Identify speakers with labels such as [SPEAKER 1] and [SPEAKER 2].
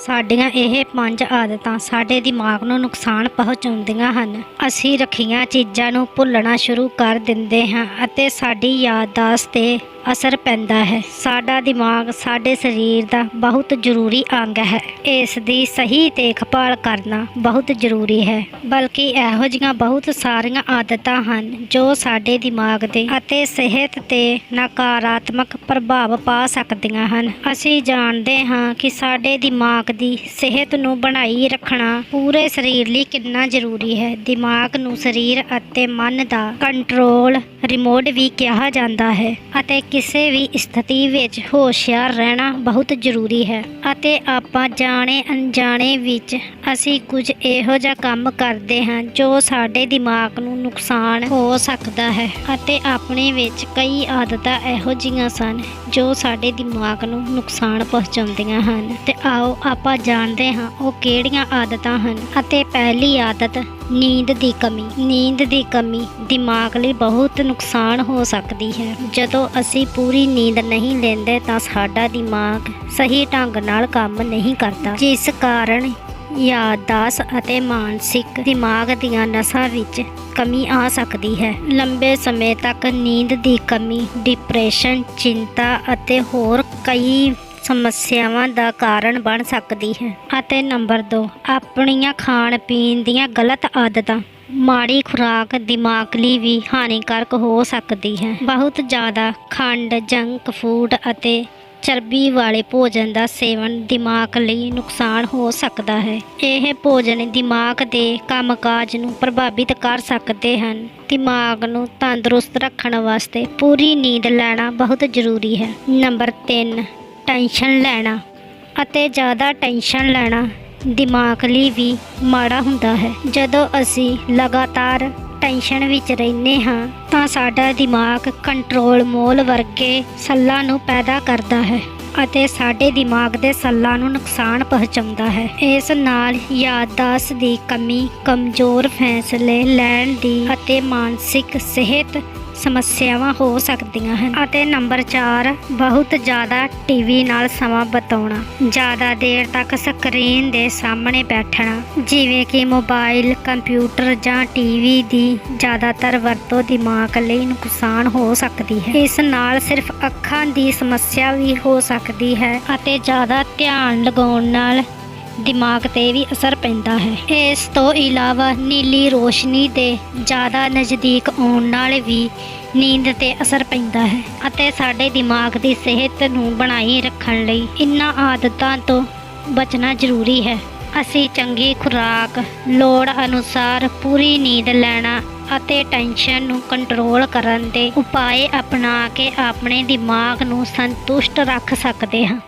[SPEAKER 1] ਸਾਡੀਆਂ ਇਹ ਪੰਜ ਆਦਤਾਂ ਸਾਡੇ ਦਿਮਾਗ ਨੂੰ ਨੁਕਸਾਨ ਪਹੁੰਚਾਉਂਦੀਆਂ ਹਨ। ਅਸੀਂ ਰੱਖੀਆਂ ਚੀਜ਼ਾਂ ਨੂੰ ਭੁੱਲਣਾ ਸ਼ੁਰੂ ਕਰ ਦਿੰਦੇ ਹਾਂ ਅਤੇ ਸਾਡੀ ਯਾਦਦਾਸ਼ਤ ਤੇ ਅਸਰ ਪੈਂਦਾ ਹੈ। ਸਾਡਾ ਦਿਮਾਗ ਸਾਡੇ ਸਰੀਰ ਦਾ ਬਹੁਤ ਜ਼ਰੂਰੀ ਅੰਗ ਹੈ। ਇਸ ਦੀ ਸਹੀ ਦੇਖਭਾਲ ਕਰਨਾ ਬਹੁਤ ਜ਼ਰੂਰੀ ਹੈ। ਬਲਕਿ ਇਹੋ ਜਿਹੀਆਂ ਬਹੁਤ ਸਾਰੀਆਂ ਆਦਤਾਂ ਹਨ ਜੋ ਸਾਡੇ ਦਿਮਾਗ ਦੇ ਅਤੇ ਸਿਹਤ ਤੇ ਨਕਾਰਾਤਮਕ ਪ੍ਰਭਾਵ ਪਾ ਸਕਦੀਆਂ ਹਨ। ਅਸੀਂ ਜਾਣਦੇ ਹਾਂ ਕਿ ਸਾਡੇ ਦਿਮਾਗ ਦੀ ਸਿਹਤ ਨੂੰ ਬਣਾਈ ਰੱਖਣਾ ਪੂਰੇ ਸਰੀਰ ਲਈ ਕਿੰਨਾ ਜ਼ਰੂਰੀ ਹੈ। ਦਿਮਾਗ ਨੂੰ ਸਰੀਰ ਅਤੇ ਮਨ ਦਾ ਕੰਟਰੋਲ ਰਿਮੋਟ ਵੀ ਕਿਹਾ ਜਾਂਦਾ ਹੈ ਅਤੇ ਕਿਸੇ ਵੀ ਸਥਿਤੀ ਵਿੱਚ ਹੋਸ਼ਿਆਰ ਰਹਿਣਾ ਬਹੁਤ ਜ਼ਰੂਰੀ ਹੈ ਅਤੇ ਆਪਾਂ ਜਾਣੇ ਅਣਜਾਣੇ ਵਿੱਚ ਅਸੀਂ ਕੁਝ ਇਹੋ ਜਿਹਾ ਕੰਮ ਕਰਦੇ ਹਾਂ ਜੋ ਸਾਡੇ ਦਿਮਾਗ ਨੂੰ ਨੁਕਸਾਨ ਹੋ ਸਕਦਾ ਹੈ ਅਤੇ ਆਪਣੇ ਵਿੱਚ ਕਈ ਆਦਤਾਂ ਇਹੋ ਜਿਹੀਆਂ ਸਨ ਜੋ ਸਾਡੇ ਦਿਮਾਗ ਨੂੰ ਨੁਕਸਾਨ ਪਹੁੰਚਾਉਂਦੀਆਂ ਹਨ। ਤੇ ਆਓ ਆਪਾਂ ਜਾਣਦੇ ਹਾਂ ਉਹ ਕਿਹੜੀਆਂ ਆਦਤਾਂ ਹਨ ਅਤੇ ਪਹਿਲੀ ਆਦਤ ਨੀਂਦ ਦੀ ਕਮੀ। ਨੀਂਦ ਦੀ ਕਮੀ ਦਿਮਾਗ ਲਈ ਬਹੁਤ ਨੁਕਸਾਨ ਹੋ ਸਕਦੀ ਹੈ। ਜਦੋਂ ਅਸੀਂ ਪੂਰੀ ਨੀਂਦ ਨਹੀਂ ਲੈਂਦੇ ਤਾਂ ਸਾਡਾ ਦਿਮਾਗ ਸਹੀ ਢੰਗ ਨਾਲ ਕੰਮ ਨਹੀਂ ਕਰਦਾ। ਜਿਸ ਕਾਰਨ ਯਾਦਦਾਸ਼ਤ ਅਤੇ ਮਾਨਸਿਕ ਦਿਮਾਗ ਦੀਆਂ ਨਸਾਂ ਵਿੱਚ ਕਮੀ ਆ ਸਕਦੀ ਹੈ। ਲੰਬੇ ਸਮੇਂ ਤੱਕ ਨੀਂਦ ਦੀ ਕਮੀ, ਡਿਪਰੈਸ਼ਨ, ਚਿੰਤਾ ਅਤੇ ਹੋਰ ਕਈ ਸਮੱਸਿਆਵਾਂ ਦਾ ਕਾਰਨ ਬਣ ਸਕਦੀ ਹੈ। ਅਤੇ ਨੰਬਰ 2 ਆਪਣੀਆਂ ਖਾਣ ਪੀਣ ਦੀਆਂ ਗਲਤ ਆਦਤਾਂ। ਮਾੜੀ ਖੁਰਾਕ ਦਿਮਾਗ ਲਈ ਵੀ ਹਾਨੀਕਾਰਕ ਹੋ ਸਕਦੀ ਹੈ। ਬਹੁਤ ਜ਼ਿਆਦਾ ਖੰਡ ਜੰਕ ਫੂਡ ਅਤੇ ਚਰਬੀ ਵਾਲੇ ਭੋਜਨ ਦਾ ਸੇਵਨ ਦਿਮਾਗ ਲਈ ਨੁਕਸਾਨ ਹੋ ਸਕਦਾ ਹੈ। ਇਹ ਭੋਜਨ ਦਿਮਾਗ ਦੇ ਕੰਮਕਾਜ ਨੂੰ ਪ੍ਰਭਾਵਿਤ ਕਰ ਸਕਦੇ ਹਨ। ਦਿਮਾਗ ਨੂੰ ਤੰਦਰੁਸਤ ਰੱਖਣ ਵਾਸਤੇ ਪੂਰੀ ਨੀਂਦ ਲੈਣਾ ਬਹੁਤ ਜ਼ਰੂਰੀ ਹੈ। ਨੰਬਰ 3 ਟੈਨਸ਼ਨ ਲੈਣਾ ਅਤੇ ਜ਼ਿਆਦਾ ਟੈਨਸ਼ਨ ਲੈਣਾ ਦਿਮਾਗ ਲਈ ਵੀ ਮਾੜਾ ਹੁੰਦਾ ਹੈ। ਜਦੋਂ ਅਸੀਂ ਲਗਾਤਾਰ ਟੈਨਸ਼ਨ ਵਿੱਚ ਰਹਿੰਦੇ ਹਾਂ, ਤਾਂ ਸਾਡਾ ਦਿਮਾਗ ਕੰਟਰੋਲ ਮੋਲ ਵਰਗੇ ਸੱਲਾਂ ਨੂੰ ਪੈਦਾ ਕਰਦਾ ਹੈ ਅਤੇ ਸਾਡੇ ਦਿਮਾਗ ਦੇ ਸੱਲਾਂ ਨੂੰ ਨੁਕਸਾਨ ਪਹੁੰਚਾਉਂਦਾ ਹੈ। ਇਸ ਨਾਲ ਯਾਦਦਾਸ਼ਤ ਦੀ ਕਮੀ, ਕਮਜ਼ੋਰ ਫੈਸਲੇ ਲੈਣ ਦੀ ਅਤੇ ਮਾਨਸਿਕ ਸਿਹਤ ਸਮੱਸਿਆਵਾਂ ਹੋ ਸਕਦੀਆਂ ਹਨ ਅਤੇ ਨੰਬਰ 4 ਬਹੁਤ ਜ਼ਿਆਦਾ ਟੀਵੀ ਨਾਲ ਸਮਾਂ ਬਿਤਾਉਣਾ। ਜ਼ਿਆਦਾ ਦੇਰ ਤੱਕ ਸਕਰੀਨ ਦੇ ਸਾਹਮਣੇ ਬੈਠਣਾ, ਜਿਵੇਂ ਕਿ ਮੋਬਾਈਲ, ਕੰਪਿਊਟਰ ਜਾਂ ਟੀਵੀ ਦੀ ਜ਼ਿਆਦਾਤਰ ਵਰਤੋਂ ਦਿਮਾਗ ਲਈ ਨੁਕਸਾਨ ਹੋ ਸਕਦੀ ਹੈ। ਇਸ ਨਾਲ ਸਿਰਫ ਅੱਖਾਂ ਦੀ ਸਮੱਸਿਆ ਵੀ ਹੋ ਸਕਦੀ ਹੈ ਅਤੇ ਜ਼ਿਆਦਾ ਧਿਆਨ ਲਗਾਉਣ ਨਾਲ ਦਿਮਾਗ ਤੇ ਵੀ ਅਸਰ ਪੈਂਦਾ ਹੈ। ਇਸ ਤੋਂ ਇਲਾਵਾ ਨੀਲੀ ਰੋਸ਼ਨੀ ਦੇ ਜ਼ਿਆਦਾ ਨਜ਼ਦੀਕ ਆਉਣ ਨਾਲ ਵੀ ਨੀਂਦ ਤੇ ਅਸਰ ਪੈਂਦਾ ਹੈ ਅਤੇ ਸਾਡੇ ਦਿਮਾਗ ਦੀ ਸਿਹਤ ਨੂੰ ਬਣਾਈ ਰੱਖਣ ਲਈ ਇਨ੍ਹਾਂ ਆਦਤਾਂ ਤੋਂ ਬਚਣਾ ਜ਼ਰੂਰੀ ਹੈ। ਅਸੀਂ ਚੰਗੀ ਖੁਰਾਕ, ਲੋੜ ਅਨੁਸਾਰ ਪੂਰੀ ਨੀਂਦ ਲੈਣਾ ਅਤੇ ਟੈਨਸ਼ਨ ਨੂੰ ਕੰਟਰੋਲ ਕਰਨ ਦੇ ਉਪਾਅ ਅਪਣਾ ਕੇ ਆਪਣੇ ਦਿਮਾਗ ਨੂੰ ਸੰਤੁਸ਼ਟ ਰੱਖ ਸਕਦੇ ਹਾਂ।